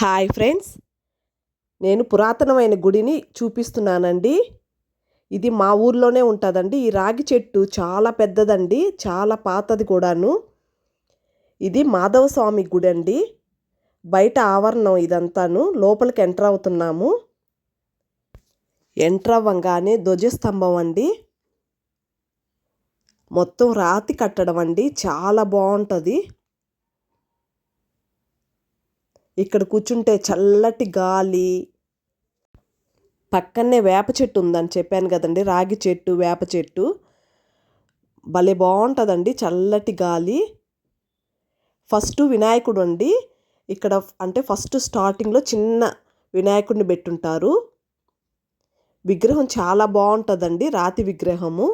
Hi friends. నేను పురాతనమైన గుడిని చూపిస్తున్నానండి. ఇది మా ఊర్లోనే ఉంటుందండి. ఈ రాగి చెట్టు చాలా పెద్దదండి. చాలా పాతది కూడాను. ఇది మాధవ స్వామి గుడి అండి బయట ఆవరణం ఇదంతాను. లోపలికి ఎంటర్ అవుతున్నాము. ఎంటర్ అవ్వంగానే ధ్వజస్తంభం అండి. మొత్తం రాతి కట్టడం అండి. చాలా బాగుంటుంది. ఇక్కడ కూర్చుంటే చల్లటి గాలి. పక్కనే వేప చెట్టు ఉందని చెప్పాను కదండి రాగి చెట్టు వేప చెట్టు. భలే బాగుంటుందండి చల్లటి గాలి. ఫస్ట్ వినాయకుడు అండి ఇక్కడ అంటే ఫస్ట్ స్టార్టింగ్లో చిన్న వినాయకుడిని పెట్టుంటారు. విగ్రహం చాలా బాగుంటుందండి రాతి విగ్రహము.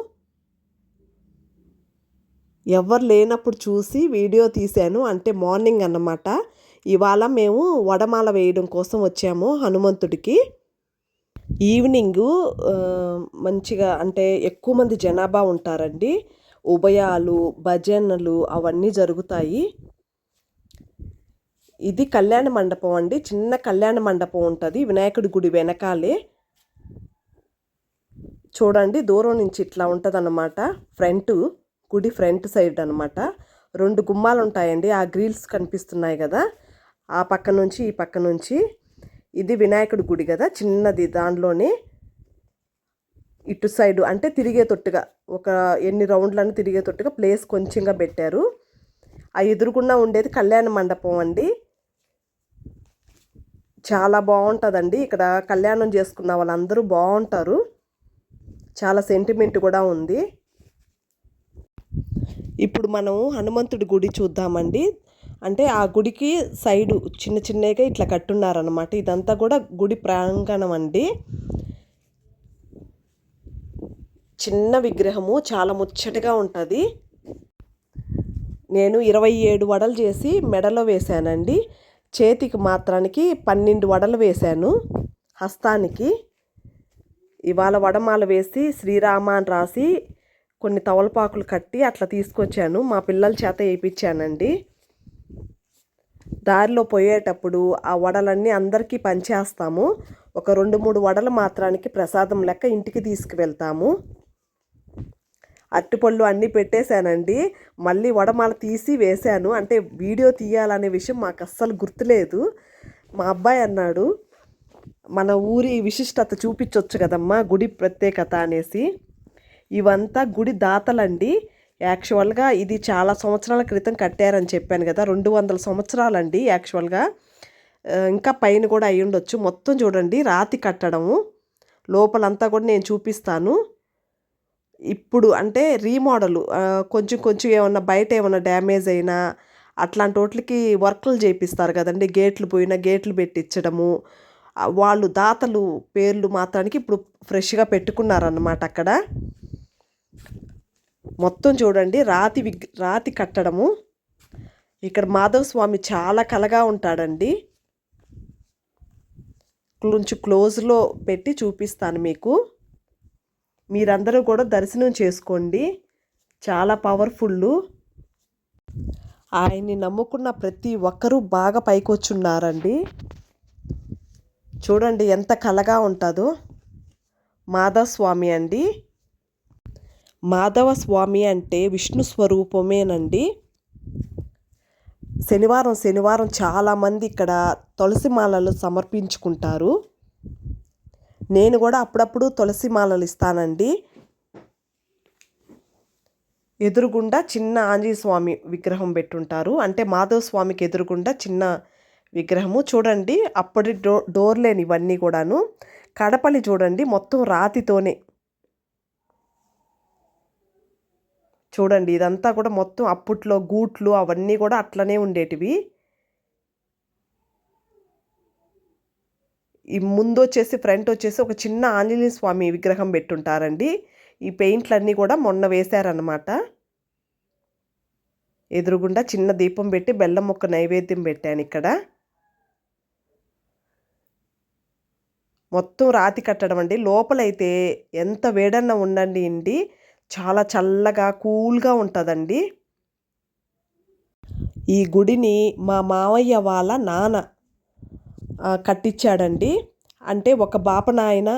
ఎవరు లేనప్పుడు చూసి వీడియో తీశాను అంటే మార్నింగ్ అన్నమాట. ఇవాళ మేము వడమాల వేయడం కోసం వచ్చాము హనుమంతుడికి. ఈవినింగు మంచిగా అంటే ఎక్కువ మంది జనాభా ఉంటారండి. ఉభయాలు భజనలు అవన్నీ జరుగుతాయి. ఇది కళ్యాణ మండపం అండి. చిన్న కళ్యాణ మండపం ఉంటుంది. వినాయకుడి గుడి వెనకాలే. చూడండి దూరం నుంచి ఇట్లా ఉంటుంది అన్నమాట ఫ్రంట్ గుడి ఫ్రంట్ సైడ్ అనమాట రెండు గుమ్మాలు ఉంటాయండి ఆ గ్రిల్స్ కనిపిస్తున్నాయి కదా. ఆ పక్క నుంచి ఈ పక్క నుంచి ఇది వినాయకుడి గుడి కదా చిన్నది. దానిలోనే ఇటు సైడు అంటే తిరిగే తొట్టుగా ఒక ఎన్ని రౌండ్లను తిరిగే తొట్టుగా ప్లేస్ కొంచెంగా పెట్టారు. ఆ ఎదురుకుండా ఉండేది కళ్యాణ మండపం అండి. చాలా బాగుంటుందండి. ఇక్కడ కళ్యాణం చేసుకున్న వాళ్ళందరూ బాగుంటారు. చాలా సెంటిమెంట్ కూడా ఉంది. ఇప్పుడు మనం హనుమంతుడి గుడి చూద్దామండి. అంటే ఆ గుడికి సైడు చిన్న చిన్నగా ఇట్లా కట్టున్నారనమాట ఇదంతా కూడా గుడి ప్రాంగణం అండి. చిన్న విగ్రహము చాలా ముచ్చటగా ఉంటుంది. నేను ఇరవై ఏడు వడలు చేసి మెడలో వేశానండి. చేతికి మాత్రానికి పన్నెండు వడలు వేశాను హస్తానికి. ఇవాళ వడమాల వేసి శ్రీరామ అని రాసి కొన్ని తవలపాకులు కట్టి అట్లా తీసుకొచ్చాను. మా పిల్లల చేత వేయించానండి. దారిలో పోయేటప్పుడు ఆ వడలన్నీ అందరికీ పంచేస్తాము. ఒక రెండు మూడు వడలు మాత్రానికి ప్రసాదం లెక్క ఇంటికి తీసుకువెళ్తాము. అరటిపళ్ళు అన్నీ పెట్టేశానండి. మళ్ళీ వడమాల తీసి వేశాను. అంటే వీడియో తీయాలనే విషయం మాకు అస్సలు గుర్తులేదు. మా అబ్బాయి అన్నాడు మన ఊరి విశిష్టత చూపించవచ్చు కదమ్మా గుడి ప్రత్యేకత అనేసి. ఇవంతా గుడి దాతలండి. యాక్చువల్గా ఇది చాలా సంవత్సరాల క్రితం కట్టారని చెప్పాను కదా రెండు వందల సంవత్సరాలండి యాక్చువల్గా. ఇంకా పైన కూడా అయి ఉండొచ్చు. మొత్తం చూడండి రాతి కట్టడము. లోపలంతా కూడా నేను చూపిస్తాను. ఇప్పుడు అంటే రీమోడల్ కొంచెం కొంచెం ఏమన్నా బయట ఏమన్నా డ్యామేజ్ అయినా అట్లాంటి వాటికి వర్క్లు చేపిస్తారు కదండి. గేట్లు పోయినా గేట్లు పెట్టించడము. వాళ్ళు దాతలు పేర్లు మాత్రానికి ఇప్పుడు ఫ్రెష్గా పెట్టుకున్నారన్నమాట అక్కడ. మొత్తం చూడండి రాతి విగ్ రాతి కట్టడము. ఇక్కడ మాధవ స్వామి చాలా కలగా ఉంటాడండి. కొంచెం క్లోజ్లో పెట్టి చూపిస్తాను మీకు. మీరందరూ కూడా దర్శనం చేసుకోండి. చాలా పవర్ఫుల్ ఆయన్ని నమ్ముకున్న ప్రతి ఒక్కరూ బాగా పైకొచ్చున్నారండి. చూడండి ఎంత కలగా ఉంటుందో. మాధవ స్వామి అండి. మాధవ స్వామి అంటే విష్ణు స్వరూపమేనండి. శనివారం శనివారం చాలామంది ఇక్కడ తులసి మాలలు సమర్పించుకుంటారు. నేను కూడా అప్పుడప్పుడు తులసి మాలలు ఇస్తానండి. ఎదురుగుండా చిన్న ఆంజనేయ స్వామి విగ్రహం పెట్టుంటారు. అంటే మాధవ స్వామికి ఎదురుగుండా చిన్న విగ్రహము. చూడండి అప్పటి డో డోర్ లేని ఇవన్నీ కూడాను. కడపలి చూడండి మొత్తం రాతితోనే చూడండి ఇదంతా కూడా మొత్తం అప్పట్లో గూట్లు అవన్నీ కూడా అట్లనే ఉండేటివి. ఈ ముందు వచ్చేసి ఫ్రంట్ వచ్చేసి ఒక చిన్న ఆంజనేయ స్వామి విగ్రహం పెట్టుంటారండి. ఈ పెయింట్లన్నీ కూడా మొన్న వేశారనమాట ఎదురుగుండా చిన్న దీపం పెట్టి బెల్లం ముక్క నైవేద్యం పెట్టాను ఇక్కడ. మొత్తం రాతి కట్టడం అండి. లోపలైతే ఎంత వేడన్న ఉండండి ఇండి. చాలా చల్లగా కూల్గా ఉంటుందండి. ఈ గుడిని మా మావయ్య వాళ్ళ నాన్న కట్టించాడండి అంటే ఒక బాపనాయన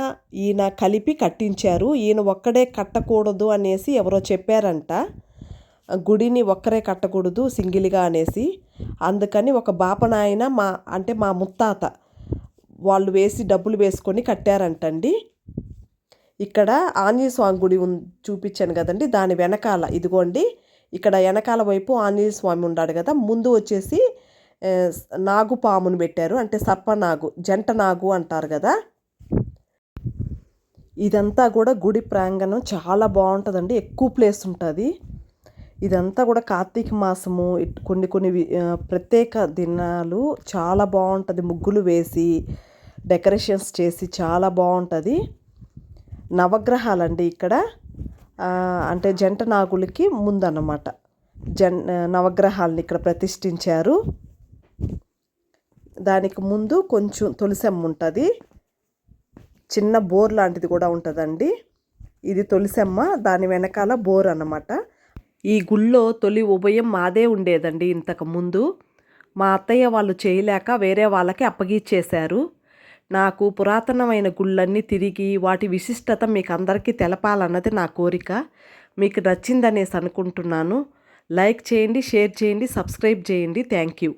ఈయన కలిపి కట్టించారు. ఈయన ఒక్కడే కట్టకూడదు అనేసి ఎవరో చెప్పారంట. గుడిని ఒక్కరే కట్టకూడదు సింగిల్గా అనేసి. అందుకని ఒక బాపనాయన మా అంటే మా ముత్తాత వాళ్ళు వేసి డబ్బులు వేసుకొని కట్టారంటండి. ఇక్కడ ఆంజనేయ స్వామి గుడి ఉం చూపించాను కదండి దాని వెనకాల. ఇదిగోండి ఇక్కడ వెనకాల వైపు ఆంజనేయ స్వామి ఉన్నాడు కదా ముందు వచ్చేసి నాగు పామును పెట్టారు అంటే సర్పనాగు జంట నాగు అంటారు కదా. ఇదంతా కూడా గుడి ప్రాంగణం చాలా బాగుంటుందండి ఎక్కువ ప్లేస్ ఉంటుంది. ఇదంతా కూడా కార్తీక మాసము కొన్ని కొన్ని ప్రత్యేక దినాలు చాలా బాగుంటుంది ముగ్గులు వేసి డెకరేషన్స్ చేసి చాలా బాగుంటుంది. నవగ్రహాలండి ఇక్కడ. అంటే జంట నాగులకి ముందన్నమాట. జన్ నవగ్రహాలను ఇక్కడ ప్రతిష్ఠించారు. దానికి ముందు కొంచెం తులసమ్మ ఉంటుంది. చిన్న బోర్ లాంటిది కూడా ఉంటుందండి. ఇది తులసమ్మ దాని వెనకాల బోర్ అన్నమాట. ఈ గుళ్ళో తొలి ఉభయం మాదే ఉండేదండి ఇంతకు ముందు. మా అత్తయ్య వాళ్ళు చేయలేక వేరే వాళ్ళకి అప్పగిచ్చేశారు. నాకు పురాతనమైన గుళ్ళన్నీ తిరిగి వాటి విశిష్టత మీకు అందరికీ తెలపాలన్నది నా కోరిక. మీకు నచ్చిందనేసి అనుకుంటున్నాను. లైక్ చేయండి షేర్ చేయండి సబ్స్క్రైబ్ చేయండి. Thank you.